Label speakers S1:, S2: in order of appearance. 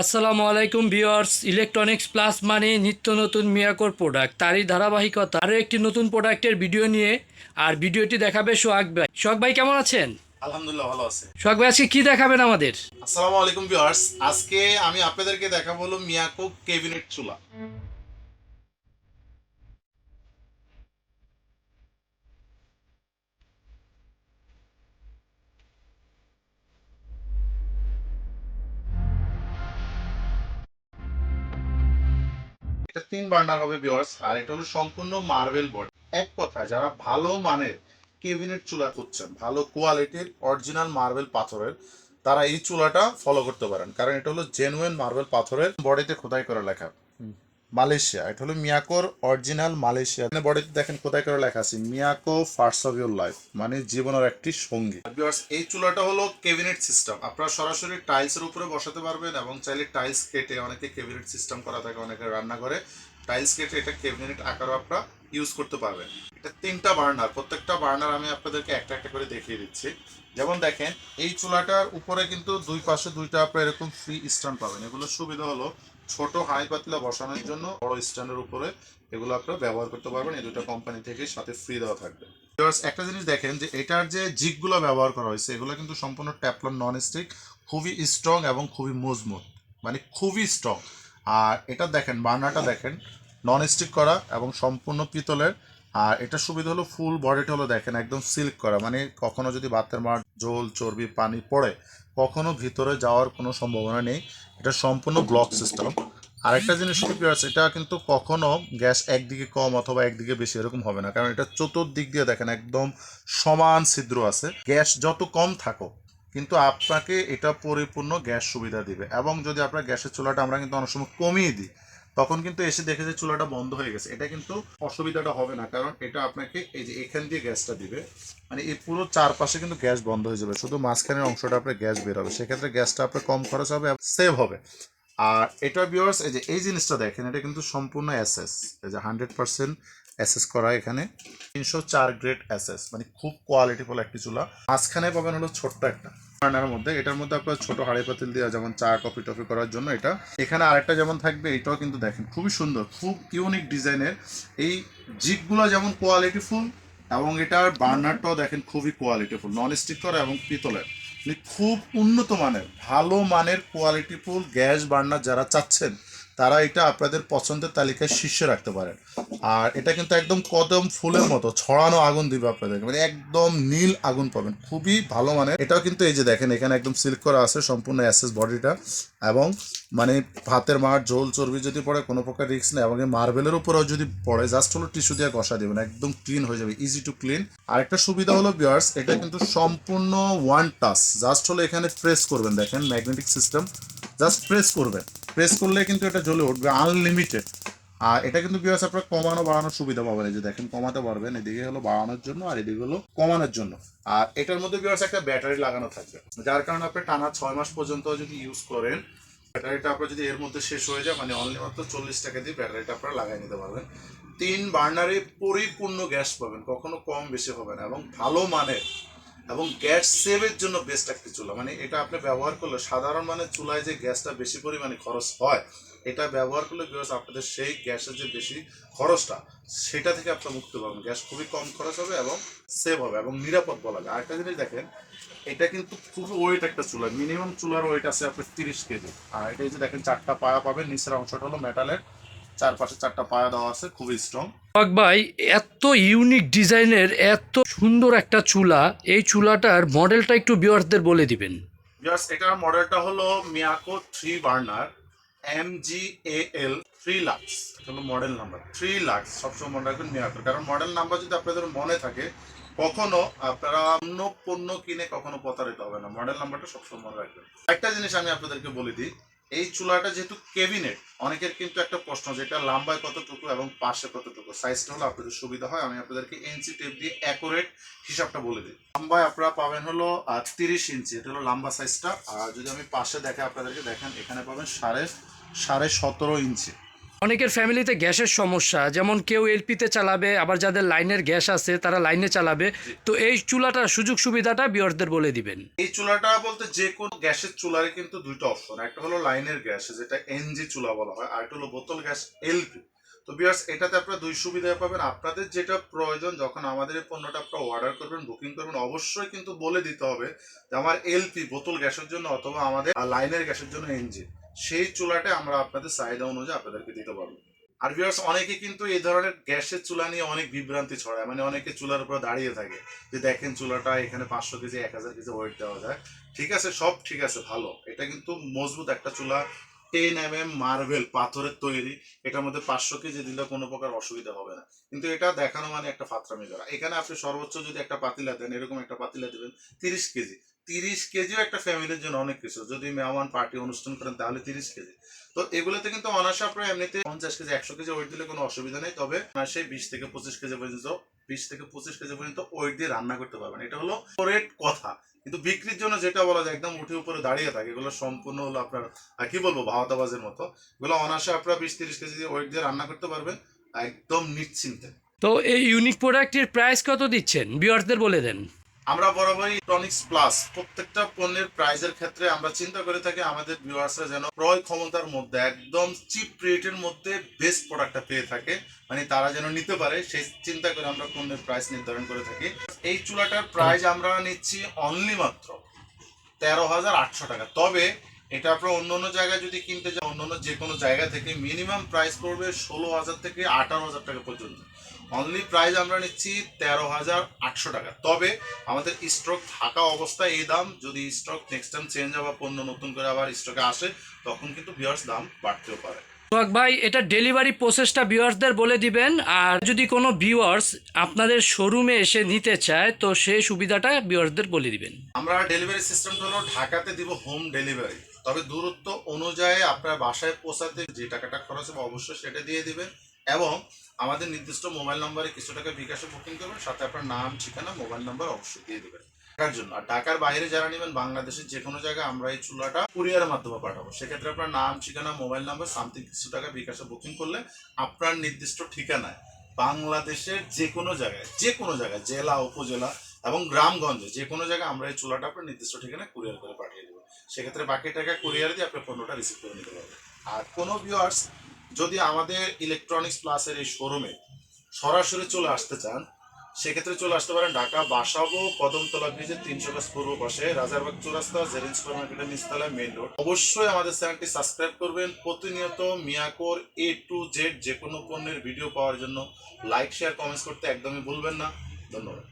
S1: আসসালামু আলাইকুম viewers electronics plus মানে নিত্য নতুন মিয়াকোর প্রোডাক্ট তারই ধারাবাহিকতা। আরও একটি নতুন প্রোডাক্টের ভিডিও নিয়ে আর ভিডিওটি দেখাবে সোহাগ ভাই। সোহাগ ভাই কেমন আছেন?
S2: আলহামদুলিল্লাহ ভালো আছে।
S1: সোহাগ ভাই আজকে কি দেখাবেন আমাদের?
S2: আসসালামু আলাইকুম ভিউয়ার্স আজকে আমি আপনাদেরকে দেখাবো হলো মিয়াকো কেবিনেট চুলা। এটা তিন বার্নার হবে বিয়ার্স আর এটা হলো সম্পূর্ণ মার্বেল বোর্ড এক কথা, যারা ভালো মানের কেবিনেট চুলা খুঁজছেন, ভালো কোয়ালিটির অরিজিনাল মার্বেল পাথরের, তারা এই চুলাটা ফলো করতে পারেন। কারণ এটা হলো জেনুইন মার্বেল পাথরের বডিতে খোদাই করা লেখা। মালয়েশিয়া, এটা হলো মিয়াকোর অরিজিনাল মালয়েশিয়া। বডিতে দেখেন কোথায় করে লেখা আছে, Miyako first of your life মানে জীবনের একটি সঙ্গী। এই চুলাটা হলো কেবিনেট সিস্টেম আপনারা সরাসরি টাইলসের উপরে বসাতে পারবেন এবং চাইলে টাইলস কেটে অনেকে কেবিনেট সিস্টেম করা থাকে, অনেকে রান্না করে। টাইলস কেটে এটা কেবিনেট আকারও আপনারা ইউজ করতে পারবেন। এটা তিনটা বার্নার প্রত্যেকটা বার্নার আমি আপনাদেরকে একটা একটা করে দেখিয়ে দিচ্ছি। যেমন দেখেন, এই চুলাটার উপরে কিন্তু দুই পাশে দুইটা আপনারা এরকম ফ্রি স্ট্যান্ড পাবেন। এগুলো সুবিধা হলো ছোট হাই পাতলা বসানোর জন্য বড় স্ট্যান্ডের উপরে এগুলো আপনারা ব্যবহার করতে পারবেন। এই দুটো কোম্পানি থেকে সাথে ফ্রি দেওয়া থাকবে। একটা জিনিস দেখেন যে এটার যে জিগুলো ব্যবহার করা হয়েছে, এগুলো কিন্তু সম্পূর্ণ ট্যাপলন নন স্টিক খুবই স্ট্রং এবং খুবই মজবুত। মানে খুবই স্ট্রং আর এটা দেখেন, বার্নাটা দেখেন নন স্টিক করা এবং সম্পূর্ণ পিতলের আর এটা সুবিধা হলো ফুল বডিটা হলো দেখেন একদম সিল্ক করা মানে কখনো যদি ভাতের মার জল চর্বি, পানি পড়ে, কখনো ভিতরে যাওয়ার কোনো সম্ভাবনা নেই। এটা সম্পূর্ণ ব্লক সিস্টেম আরেকটা জিনিস কি আছে এটা কিন্তু কখনো গ্যাস একদিকে কম অথবা একদিকে বেশি এরকম হবে না, কারণ এটা চতুর্দিক দিয়ে দেখেন একদম সমান ছিদ্র আছে। গ্যাস যত কম থাকো কিন্তু আপনাকে এটা পরিপূর্ণ গ্যাস সুবিধা দিবে। এবং যদি আপনার গ্যাসের চুলাটা আমরা কিন্তু অনেক সময় কমিয়ে দিই তখন কিন্তু এসে দেখে যে চুলাটা বন্ধ হয়ে গেছে। এটা কিন্তু অসুবিধাটা হবে না, কারণ এটা আপনাকে এই যে এখান দিয়ে গ্যাসটা দিবে মানে এই পুরো চারপাশে কিন্তু গ্যাস বন্ধ হয়ে যাবে। শুধু মাঝখানের অংশটা আপনার গ্যাস বের হবে। সেক্ষেত্রে গ্যাসটা আপনার কম খরচ হবে সেভ হবে। আর এটা বিয়ার্স এই যে এই জিনিসটা দেখেন, এটা কিন্তু সম্পূর্ণ এসএস এই যে হান্ড্রেড পার্সেন্ট এসএস করা এখানে। তিনশো চার গ্রেড এসএস মানে খুব কোয়ালিটিফুল একটি চুলা। মাঝখানে পাবেন হলো ছোট্ট একটা। বার্নারের মধ্যে। এটার মধ্যে আপনার ছোট হাড়ি পাতিল দেওয়া, যেমন চা, কফি টফি করার জন্য এটা। এখানে আরেকটা যেমন থাকবে, এটাও কিন্তু দেখেন, খুবই সুন্দর, খুব ইউনিক ডিজাইনের। এই জিগগুলো যেমন কোয়ালিটিফুল এবং এটার বার্নারটাও দেখেন খুবই কোয়ালিটিফুল নন স্টিক করা এবং পিতলের। মানে খুব উন্নত মানের, ভালো মানের কোয়ালিটিফুল গ্যাস বার্নার যারা চাচ্ছেন তারা এটা আপনাদের পছন্দের তালিকায় শীর্ষে রাখতে পারেন। আর এটা কিন্তু একদম কদম ফুলের মতো ছড়ানো আগুন দিবে আপনাদেরকে। মানে একদম নীল আগুন পাবেন। খুবই ভালো মানের। এটাও কিন্তু এই যে দেখেন, এখানে একদম সিল্ক করা আছে সম্পূর্ণ অ্যাসেস বডিটা। এবং মানে ভাতের মার জোল চর্বি যদি পড়ে, কোনো প্রকার রিস্ক নেই। এবং মার্বেলের উপরেও যদি পড়ে, জাস্ট হলো টিস্যু দিয়ে ঘষা দেবেন। একদম ক্লিন হয়ে যাবে ইজি টু ক্লিন আর একটা সুবিধা হলো বিয়ার্স এটা কিন্তু সম্পূর্ণ ওয়ান টাচ জাস্ট হলো এখানে প্রেস করবেন। দেখেন ম্যাগনেটিক সিস্টেম জাস্ট প্রেস করবেন। প্রেস করলে কিন্তু এটা জ্বলে উঠবে আনলিমিটেড আর এটা কিন্তু বিয়ার্স আপনার কমানো বাড়ানোর সুবিধা পাবেন। যে দেখেন, কমাতে পারবেন। এদিকে হলো বাড়ানোর জন্য আর এদিকে হলো কমানোর জন্য। আর এটার মধ্যে বিয়ার্স একটা ব্যাটারি লাগানো থাকবে। যার কারণে আপনি টানা ছয় মাস পর্যন্ত যদি ইউজ করেন ব্যাটারিটা আপনার যদি এর মধ্যে শেষ হয়ে যায় মানে অনলি মাত্র চল্লিশ টাকা দিয়ে ব্যাটারিটা আপনারা লাগাই নিতে পারবেন। তিন বার্নারে পরিপূর্ণ গ্যাস পাবেন, কখনো কম বেশি হবে না। এবং ভালো মানের এবং গ্যাস সেভের জন্য বেস্ট একটি চুলা। মানে এটা আপনি ব্যবহার করলে সাধারণ মানে চুলায় যে গ্যাসটা বেশি পরিমাণে খরচ হয়, এটা ব্যবহার করলে বিকজ আপনাদের সেই গ্যাসের যে বেশি খরচটা, সেটা থেকে আপনার মুক্তি পাবেন। গ্যাস খুবই কম খরচ হবে এবং সেভ হবে এবং নিরাপদ বলা যায়। আরেকটা জিনিস দেখেন, এটা কিন্তু খুবই ওয়েট একটা চুলা। মিনিমাম চুলার ওয়েট আছে আপনার তিরিশ কেজি। আর এটা যে দেখেন, চারটা পায়া পাবেন, নিচের অংশটা হলো মেটালের চারপাশে চারটা পায়া দেওয়া আছে খুবই স্ট্রং
S1: সোহাগ ভাই এত ইউনিক ডিজাইনের এত সুন্দর একটা চুলা এই চুলাটার মডেলটা একটু ভিউয়ার্সদের বলে দিবেন।
S2: জাস্ট এটার মডেলটা হলো Miyako three burner M G A L three lux হলো মডেল নাম্বার থ্রি লাক্স সবসময় মনে রাখবেন মিয়াকো কারণ মডেল নাম্বার যদি আপনাদের মনে থাকে কখনো আপনারা অন্য পণ্য কিনে কখনো প্রতারিত হবে না। মডেল নাম্বারটা সবসময় মনে রাখবেন। একটা জিনিস আমি আপনাদেরকে বলে দিই এই চুলাটা যেহেতু কেবিনেট অনেকের কিন্তু একটা প্রশ্ন যেটা লম্বায় কতটুকু এবং পাশে কতটুকু? সাইজটা হলো আপনাদের সুবিধা হয়, আমি আপনাদেরকে ইঞ্চি টেপ দিয়ে অ্যাকুরেট হিসাবটা বলে দিই। লম্বায় আপনারা পাবেন হলো তিরিশ ইঞ্চি এটা হলো লম্বা সাইজটা আর যদি আমি পাশে দেখে আপনাদেরকে দেখেন, এখানে পাবেন সাড়ে সাড়ে সতেরো ইঞ্চি
S1: অনেকের ফ্যামিলিতে গ্যাসের সমস্যা যেমন কেউ এলপিতে চালাবে আবার যাদের লাইনের গ্যাস আছে তারা লাইনে চালাবে। তো এই চুলাটার সুযোগ সুবিধাটা বিয়ারদের বলে দিবেন।
S2: এই চুলাটা বলতে যে কোনো গ্যাসের চুলারে কিন্তু দুইটা অপশন। একটা হলো লাইনের গ্যাস যেটা এনজি চুলা বলা হয় আর একটা হলো বোতল গ্যাস এলপি তো বিয়ার্স এটাতে আপনারা দুই সুবিধা পাবেন। আপনাদের যেটা প্রয়োজন যখন আমাদের এই পণ্যটা আপনারা অর্ডার করবেন বুকিং করবেন অবশ্যই কিন্তু বলে দিতে হবে যে আমার এলপি বোতল গ্যাসের জন্য অথবা আমাদের লাইনের গ্যাসের জন্য এনজি সেই চুলাটা আমরা আপনাদের চাহিদা অনুযায়ী আপনাদেরকে দিতে পারব। আর ভিউয়ার্স অনেকে কিন্তু এই ধরনের গ্যাসের চুলা নিয়ে অনেক বিভ্রান্তি ছড়ায়। মানে অনেকে চুলার উপর দাঁড়িয়ে থাকে যে দেখেন চুলাটা এখানে পাঁচশো কেজি, এক হাজার কেজি ওয়েট দেওয়া যায়। ঠিক আছে, সব ঠিক আছে, ভালো। এটা কিন্তু মজবুত একটা চুলা টেন এম এম মার্বেল পাথরের তৈরি। এটার মধ্যে পাঁচশো কেজি দিলে কোনো প্রকার অসুবিধা হবে না। কিন্তু এটা দেখানো মানে একটা ফাত্রামি করা। এখানে আপনি সর্বোচ্চ যদি একটা পাতিলা দেন, এরকম একটা পাতিলা দেবেন, তিরিশ কেজি। তিরিশ কেজিও একটা ফ্যামিলির জন্য অনেক কিছু। যদি মেহমান পার্টি অনুষ্ঠান করেন, তাহলে তিরিশ কেজি। তো এগুলোতে কিন্তু অনায়াসে আপনার এমনিতে পঞ্চাশ কেজি, একশো কেজি ওয়েট দিলে কোনো অসুবিধা নেই। তবে সেই বিশ থেকে পঁচিশ কেজি পর্যন্ত, বিশ থেকে পঁচিশ কেজি পর্যন্ত ওয়েট দিয়ে রান্না করতে পারবেন। এটা হলো করেক্ট কথা। কিন্তু বিক্রির জন্য যেটা বলা যায়, একদম উঠে উপরে দাঁড়িয়ে থাকে, এগুলো সম্পূর্ণ হলো আপনার কি বলব, ভাওতাবাজের মতো। এগুলো অনায়াসে আপনারা বিশ তিরিশ কেজি ওয়েট দিয়ে রান্না করতে পারবেন, একদম নিশ্চিন্তে।
S1: তো এই ইউনিক প্রোডাক্টের প্রাইস কত দিচ্ছেন? বিয়ারদের বলে দেন।
S2: আমরা বরাবর ইলেকট্রনিক্স প্লাস প্রত্যেকটা পণ্যের প্রাইজের ক্ষেত্রে আমরা চিন্তা করে থাকি আমাদের ভিউয়ার্সরা যেন ক্রয় ক্ষমতার মধ্যে, একদম চিপ রেটের মধ্যে বেস্ট প্রোডাক্টটা পেয়ে থাকে। মানে তারা যেন নিতে পারে, সেই চিন্তা করে আমরা পণ্যের প্রাইস নির্ধারণ করে থাকি। এই চুলাটার প্রাইস আমরা নিচ্ছি অনলি মাত্র তেরো হাজার আটশো টাকা। তবে এটা আপনার অন্য অন্য জায়গায় যদি কিনতে যান অন্য অন্য যে কোনো জায়গা থেকে মিনিমাম প্রাইস পড়বে ষোলো হাজার থেকে আঠারো হাজার টাকা পর্যন্ত। অনলি প্রাইস আমরা নিচ্ছি তেরো হাজার আটশো টাকা। তবে আমাদের স্টক থাকা অবস্থায় এই দাম যদি স্টক নেক্সট টাইম চেঞ্জ বা পণ্য নতুন করে আবার স্টকে আসে তখন কিন্তু বিয়ার্স দাম বাড়তেও পারে।
S1: সোহাগ ভাই এটা ডেলিভারি প্রসেসটা ভিউয়ার্সদের বলে দিবেন আর যদি কোনো ভিউয়ার্স আপনাদের শোরুমে এসে নিতে চায় তো সেই সুবিধাটা ভিউয়ার্সদের বলে দিবেন।
S2: আমরা ডেলিভারি সিস্টেমটা হলো ঢাকাতে দিব হোম ডেলিভারি তবে দূরত্ব অনুযায়ী আপনার বাসায় পৌঁছাতে যে টাকাটা খরচ হবে অবশ্যই সেটা দিয়ে দিবেন এবং আমাদের নির্দিষ্ট মোবাইল নম্বরে কিছু টাকা বিকাশে বুকিং করবেন, সাথে আপনার নাম, ঠিকানা, মোবাইল নাম্বার অবশ্যই দিয়ে দেবেন। ঢাকার জন্য। আর ঢাকার বাইরে যারা নেবেন, বাংলাদেশের যে কোনো জায়গায় আমরা এই চুলাটা কুরিয়ারের মাধ্যমে পাঠাবো। সেক্ষেত্রে আপনার নাম, ঠিকানা, মোবাইল নাম্বার, সামথিং কিছু টাকা বিকাশে বুকিং করলে আপনার নির্দিষ্ট ঠিকানায় বাংলাদেশের যে কোনো জায়গায় যে কোনো জায়গায়, জেলা, উপজেলা এবং গ্রামগঞ্জে যে কোনো জায়গায় আমরা এই চুলাটা আপনার নির্দিষ্ট ঠিকানায় কুরিয়ার করে পাঠিয়ে সেক্ষেত্রে বাকি টাকা কুরিয়ার দিয়ে আপনার পণ্যটা রিসিভ করে নিতে পারবেন। আর কোনো ভিউয়ার্স যদি আমাদের ইলেকট্রনিক্স প্লাসের এই শোরুমে সরাসরি চলে আসতে চান, সেক্ষেত্রে চলে আসতে পারেন ঢাকা বাসাবো, কদমতলা ব্রিজের তিনশো গাছ পূর্ব পাশে, রাজারবাগ চৌরাস্তা, জেরিন সুপার মার্কেটের নিচতলায় মেইন রোড অবশ্যই আমাদের চ্যানেলটি সাবস্ক্রাইব করবেন। প্রতিনিয়ত মিয়াকোর এ টু জেড যে কোনো পণ্যের ভিডিও পাওয়ার জন্য লাইক শেয়ার কমেন্টস করতে একদমই ভুলবেন না। ধন্যবাদ।